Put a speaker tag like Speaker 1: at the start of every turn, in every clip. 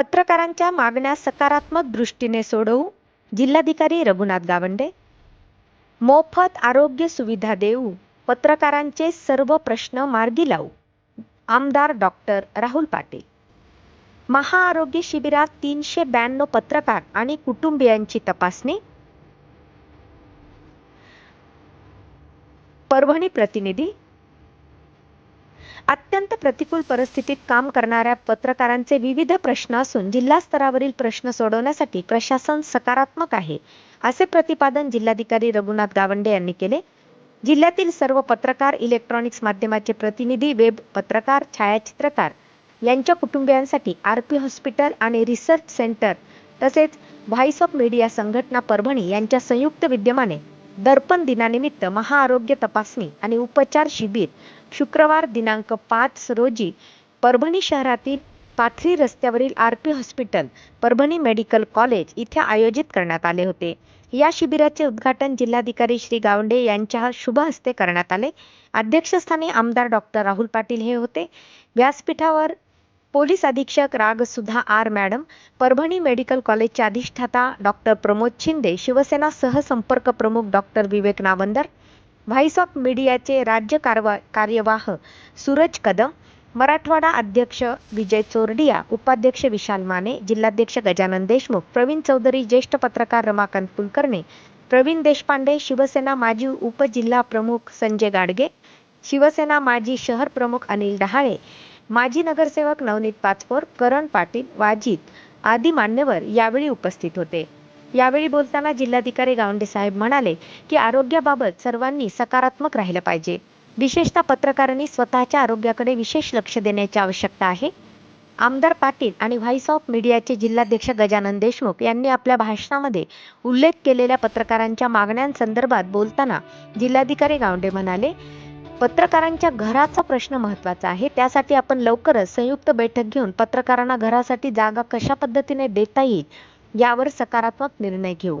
Speaker 1: पत्रकारांच्या मागण्या सकारात्मक दृष्टीने सोडवू जिल्हाधिकारी रघुनाथ गावंडे. मोफत आरोग्य सुविधा देऊ पत्रकारांचे सर्व प्रश्न मार्गी लावू आमदार डॉक्टर राहुल पाटील. महाआरोग्य शिबिरात तीनशे ब्याण्णव पत्रकार आणि कुटुंबियांची तपासणी. परभणी प्रतिनिधी अत्यंत प्रतिकूल परिस्थितीत काम करणाऱ्या पत्रकारांचे विविध प्रश्न असून जिल्हा स्तरावरील प्रश्न सोडवण्यासाठी प्रशासन सकारात्मक आहे असे प्रतिपादन जिल्हाधिकारी रघुनाथ गावंडे यांनी केले. जिल्ह्यातील सर्व पत्रकार इलेक्ट्रॉनिक्स माध्यमाचे प्रतिनिधी वेब पत्रकार छायाचित्रकार यांच्या कुटुंबियांसाठी आर पी हॉस्पिटल आणि रिसर्च सेंटर तसेच व्हॉइस ऑफ मीडिया संघटना परभणी यांच्या संयुक्त विद्यमाने दर्पण दिनानिमित्त महाआरोग्य तपासणी आणि उपचार शिबिर. शुक्रवार दिनांक पाच रोजी परभणी शहरातील पाथरी रस्त्यावरील R P hospital Parbhani medical college इथे आयोजित करण्यात आले होते. या शिबिराचे उद्घाटन जिल्हाधिकारी श्री गावंडे यांच्या शुभ हस्ते करण्यात आले. अध्यक्षस्थानी आमदार डॉक्टर राहुल पाटील हे होते. व्यासपीठावर पोलीस अधीक्षक Ragsudha R madam Parbhani medical कॉलेजच्या अधिष्ठाता डॉक्टर प्रमोद शिंदे शिवसेना सहसंपर्क प्रमुख doctor Vivek Navandar voice of मीडियाचे राज्य कारवा कार्यवाह सूरज कदम मराठवाडा अध्यक्ष विजय चोरडिया उपाध्यक्ष विशाल माने जिल्हाध्यक्ष गजानन देशमुख प्रवीण चौधरी ज्येष्ठ पत्रकार रमाकांत कुलकर्णी प्रवीण देशपांडे शिवसेना माजी उपजिल्हा प्रमुख संजय गाडगे शिवसेना माजी शहर प्रमुख अनिल डहाळे माजी नगरसेवक नवनीत पाचपोर करण पाटील वाजीत आदी मान्यवर यावेळी उपस्थित होते. यावेळी बोलताना जिल्हाधिकारी गावंडे साहेब म्हणाले की आरोग्याबाबत सर्वांनी सकारात्मक राहिलं पाहिजे. विशेषतः पत्रकारांनी स्वतःच्या आरोग्याकडे विशेष लक्ष देण्याची आवश्यकता आहे. आमदार पाटील आणि व्हॉईस ऑफ मीडियाचे जिल्हाध्यक्ष गजानन देशमुख यांनी आपल्या भाषणामध्ये उल्लेख केलेल्या पत्रकारांच्या मागण्यांसंदर्भात बोलताना जिल्हाधिकारी गावंडे म्हणाले पत्रकारांच्या घराचा प्रश्न महत्त्वाचा आहे. त्यासाठी आपण लवकरच संयुक्त बैठक घेऊन पत्रकारांना घरासाठी जागा कशा पद्धतीने देता येईल यावर सकारात्मक निर्णय घेऊ.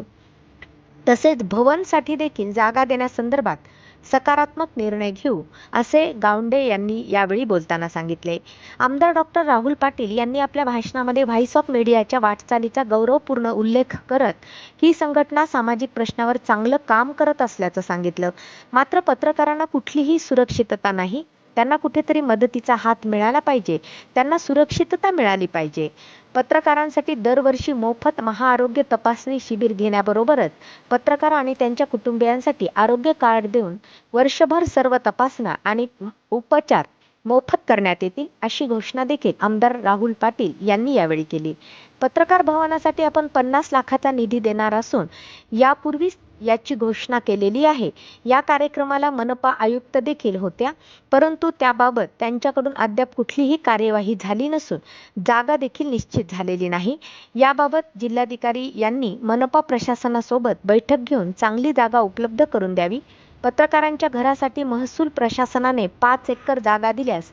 Speaker 1: तसेच भवनसाठी देखील जागा देण्यासंदर्भात सकारात्मक निर्णय घेऊ असे गावंडे यांनी यावेळी बोलताना सांगितले. आमदार डॉक्टर राहुल पाटील यांनी आपल्या भाषणामध्ये व्हॉइस ऑफ मीडियाच्या वाटचालीचा गौरवपूर्ण उल्लेख करत ही संघटना सामाजिक प्रश्नावर चांगलं काम करत असल्याचं सांगितलं. मात्र पत्रकारांना कुठलीही सुरक्षितता नाही त्यांना कुठेतरी मदतीचा हात मिळाला पाहिजे. त्यांना सुरक्षितता मिळाली पाहिजे. पत्रकारांसाठी दरवर्षी मोफत महाआरोग्य तपासणी शिबिर घेण्याबरोबरच पत्रकार आणि त्यांच्या कुटुंबियांसाठी आरोग्य कार्ड देऊन वर्षभर सर्व तपासण्या आणि उपचार मोफत करण्यात येतील अशी घोषणा देखील आमदार राहुल पाटील यांनी यावेळी केली. पत्रकार भवनासाठी आपण पन्नास लाखाचा निधी देणार असून यापूर्वीच याची घोषणा केलेली आहे. या कार्यक्रमाला मनपा आयुक्त देखील होत्या परंतु त्याबाबत त्यांच्याकडून अद्याप कुठलीही कार्यवाही झाली नसून जागा देखील निश्चित झालेली नाही. याबाबत जिल्हाधिकारी यांनी मनपा प्रशासनासोबत बैठक घेऊन चांगली जागा उपलब्ध करून द्यावी. पत्रकारांच्या घरासाठी महसूल प्रशासनाने पाच एकर जागा दिल्यास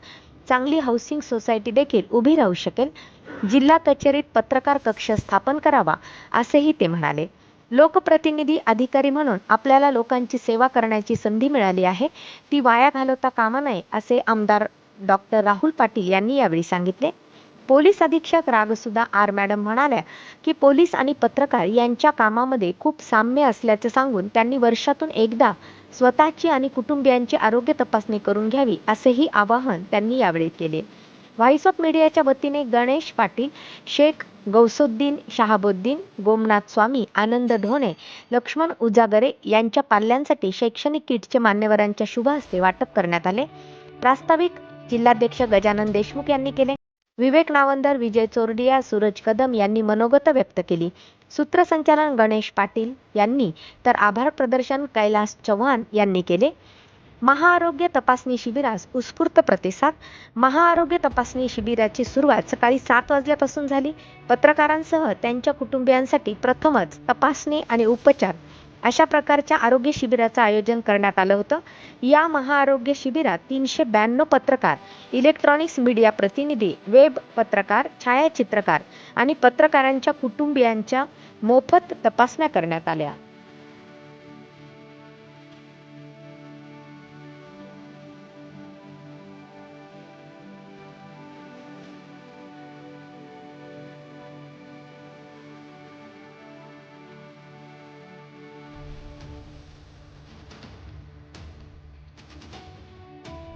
Speaker 1: चांगली हाऊसिंग सोसायटी देखील उभी राहू शकेल. जिल्हा कचेरीत पत्रकार कक्ष स्थापन करावा असेही ते म्हणाले. लोकप्रतिनिधी अधिकारी म्हणून आपल्याला लोकांची सेवा करण्याची संधी मिळाली आहे. ती वाया घालवता कामा नये असे आमदार डॉक्टर राहुल पाटील यांनी यावेळी सांगितले. पोलीस अधीक्षक रागसुधा आर मॅडम म्हणाल्या की पोलीस आणि पत्रकार यांच्या कामामध्ये खूप साम्य असल्याचे सांगून त्यांनी वर्षातून एकदा स्वतःची आणि कुटुंबियांची आरोग्य तपासणी करून घ्यावी असेही आवाहन त्यांनी यावेळी केले. व्हॉइस ऑफ मीडियाच्या वतीने गणेश पाटील शेख गौसुद्दीन शहाबुद्दीन गोमनाथ स्वामी आनंद ढोणे लक्ष्मण उजागरे यांच्या पाल्यांसाठी शैक्षणिक किटचे मान्यवरांच्या शुभ हस्ते वाटप करण्यात आले. प्रास्ताविक जिल्हाध्यक्ष गजानन देशमुख यांनी केले. विवेक नावंदर विजय चोरडिया सूरज कदम यांनी मनोगत व्यक्त केली. सूत्रसंचालन गणेश पाटील यांनी तर आभार प्रदर्शन कैलास चव्हाण यांनी केले. महाआरोग्य तपासणी शिबिरास उत्स्फूर्त प्रतिसाद. महाआरोग्य तपासणी शिबिराची सुरुवात सकाळी सात वाजल्यापासून झाली. पत्रकारांसह त्यांच्या कुटुंबियांसाठी प्रथमच तपासणी आणि उपचार. अशा प्रकारच्या आरोग्य शिबिराचं आयोजन करण्यात आलं होतं. या महाआरोग्य शिबिरात तीनशे ब्याण्णव पत्रकार इलेक्ट्रॉनिक्स मीडिया प्रतिनिधी वेब पत्रकार छायाचित्रकार आणि पत्रकारांच्या कुटुंबियांच्या मोफत तपासण्या करण्यात आल्या.